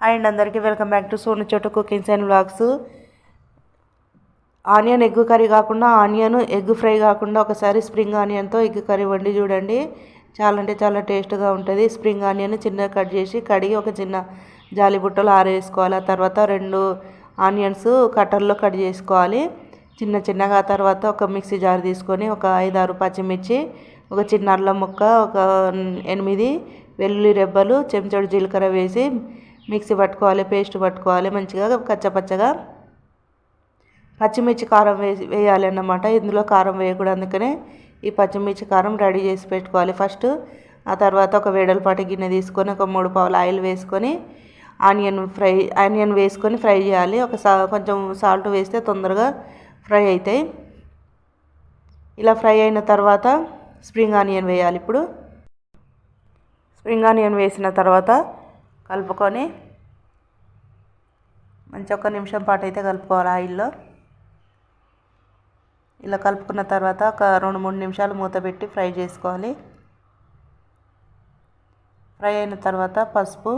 And అందరికీ welcome back to Sonu Chhota cookings and vlogs onion egg curry కాకుండా onion egg fry కాకుండా ఒకసారి spring ఆనియన్తో egg curry వండి చూడండి. చాలా అంటే చాలా టేస్ట్గా ఉంటుంది. స్ప్రింగ్ ఆనియన్ చిన్నగా కట్ చేసి కడిగి ఒక చిన్న జాలి బుట్టలో ఆరేసుకోవాలి. ఆ తర్వాత రెండు ఆనియన్స్ కట్టర్లో కట్ చేసుకోవాలి. చిన్న చిన్నగా ఆ తర్వాత ఒక మిక్సీ జార్ తీసుకొని ఒక ఐదారు పచ్చిమిర్చి ఒక చిన్న అల్లం ముక్క ఒక ఎనిమిది వెల్లుల్లి రెబ్బలు చెంచాడు జీలకర్ర వేసి మిక్సీ పట్టుకోవాలి పేస్ట్ పట్టుకోవాలి మంచిగా కచ్చపచ్చగా పచ్చిమిర్చి కారం వేసి వేయాలి అన్నమాట. ఇందులో కారం వేయకూడదు అందుకనే ఈ పచ్చిమిర్చి కారం రెడీ చేసి పెట్టుకోవాలి. ఫస్ట్ ఆ తర్వాత ఒక వేడలపాటి గిన్నె తీసుకొని ఒక మూడు పావులు ఆయిల్ వేసుకొని ఆనియన్ ఫ్రై ఆనియన్ వేసుకొని ఫ్రై చేయాలి. ఒక సా కొంచెం సాల్ట్ వేస్తే తొందరగా ఫ్రై అవుతాయి ఇలా ఫ్రై అయిన తర్వాత స్ప్రింగ్ ఆనియన్ వేయాలి ఇప్పుడు. స్ప్రింగ్ ఆనియన్ వేసిన తర్వాత కలుపుకొని మంచి ఒక నిమిషం పాటు అయితే కలుపుకోవాలి ఆయిల్లో ఇలా కలుపుకున్న తర్వాత ఒక రెండు మూడు నిమిషాలు మూత పెట్టి ఫ్రై చేసుకోవాలి. ఫ్రై అయిన తర్వాత పసుపు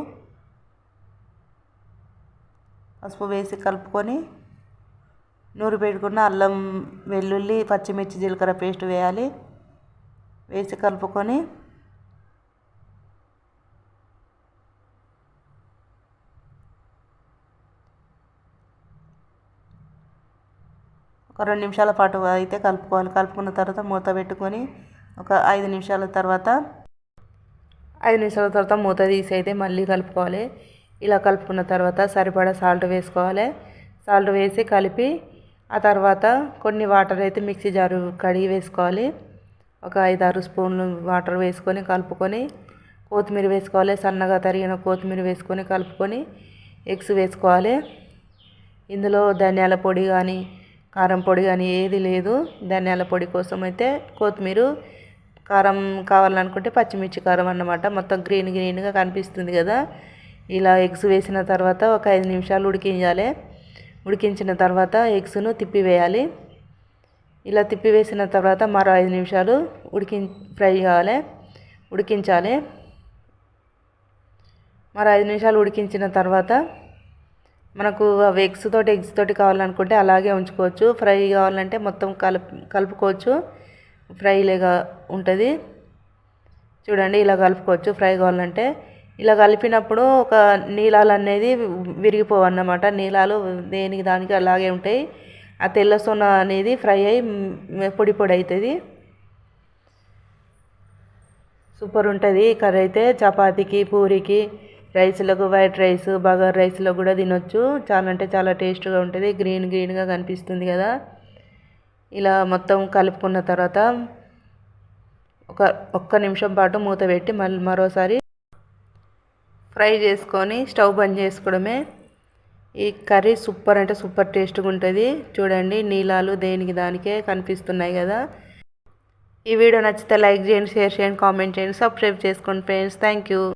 పసుపు వేసి కలుపుకొని నూరు పెట్టుకున్న అల్లం వెల్లుల్లి పచ్చిమిర్చి జీలకర్ర పేస్ట్ వేయాలి. వేసి కలుపుకొని ఒక రెండు నిమిషాల పాటు అయితే కలుపుకోవాలి. కలుపుకున్న తర్వాత మూత పెట్టుకొని ఒక ఐదు నిమిషాల తర్వాత ఐదు నిమిషాల తర్వాత మూత తీసి అయితే మళ్ళీ కలుపుకోవాలి. ఇలా కలుపుకున్న తర్వాత సరిపడా సాల్ట్ వేసుకోవాలి. సాల్ట్ వేసి కలిపి ఆ తర్వాత కొన్ని వాటర్ అయితే మిక్సీ జారు కడిగి వేసుకోవాలి. ఒక ఐదు ఆరు స్పూన్లు వాటర్ వేసుకొని కలుపుకొని కొత్తిమీర వేసుకోవాలి. సన్నగా తరిగిన కొత్తిమీర వేసుకొని కలుపుకొని ఎగ్స్ వేసుకోవాలి. ఇందులో ధనియాల పొడి కానీ కారం పొడి కానీ ఏది లేదు. ధనియాల పొడి కోసం అయితే కొత్తిమీర కారం కావాలనుకుంటే పచ్చిమిర్చి కారం అన్నమాట. మొత్తం గ్రీన్ గ్రీన్గా కనిపిస్తుంది కదా. ఇలా ఎగ్స్ వేసిన తర్వాత ఒక ఐదు నిమిషాలు ఉడికించాలి. ఉడికించిన తర్వాత ఎగ్స్ను తిప్పివేయాలి. ఇలా తిప్పి వేసిన తర్వాత మరో ఐదు నిమిషాలు ఉడికి ఫ్రై కావాలి. ఉడికించాలి. మరో ఐదు నిమిషాలు ఉడికించిన తర్వాత మనకు అవి ఎగ్స్ తోటి ఎగ్స్ తోటి కావాలనుకుంటే అలాగే ఉంచుకోవచ్చు. ఫ్రై కావాలంటే మొత్తం కలుపు కలుపుకోవచ్చు. ఫ్రైలేగా ఉంటుంది. చూడండి ఇలా కలుపుకోవచ్చు. ఫ్రై కావాలంటే ఇలా కలిపినప్పుడు ఒక నీలాలు అనేది విరిగిపోవన్నమాట. నీలాలు దేనికి దానికి అలాగే ఉంటాయి. ఆ తెల్ల సొన అనేది ఫ్రై అయ్యి పొడి పొడి అవుతుంది సూపర్ ఉంటుంది కర్రీ అయితే. చపాతీకి పూరికి రైస్లకు వైట్ రైస్ బగర్ రైస్లో కూడా తినొచ్చు. చాలా అంటే చాలా టేస్ట్గా ఉంటుంది. గ్రీన్ గ్రీన్గా కనిపిస్తుంది కదా. ఇలా మొత్తం కలుపుకున్న తర్వాత ఒక ఒక్క నిమిషం పాటు మూత పెట్టి మళ్ళీ మరోసారి ఫ్రై చేసుకొని స్టవ్ బంద్ చేసుకోవడమే. ఈ కర్రీ సూపర్ అంటే సూపర్ టేస్ట్గా ఉంటుంది. చూడండి నీలాలు దేనికి దానికే కనిపిస్తున్నాయి కదా. ఈ వీడియో నచ్చితే లైక్ చేయండి షేర్ చేయండి కామెంట్ చేయండి సబ్స్క్రైబ్ చేసుకోండి ఫ్రెండ్స్. Thank you.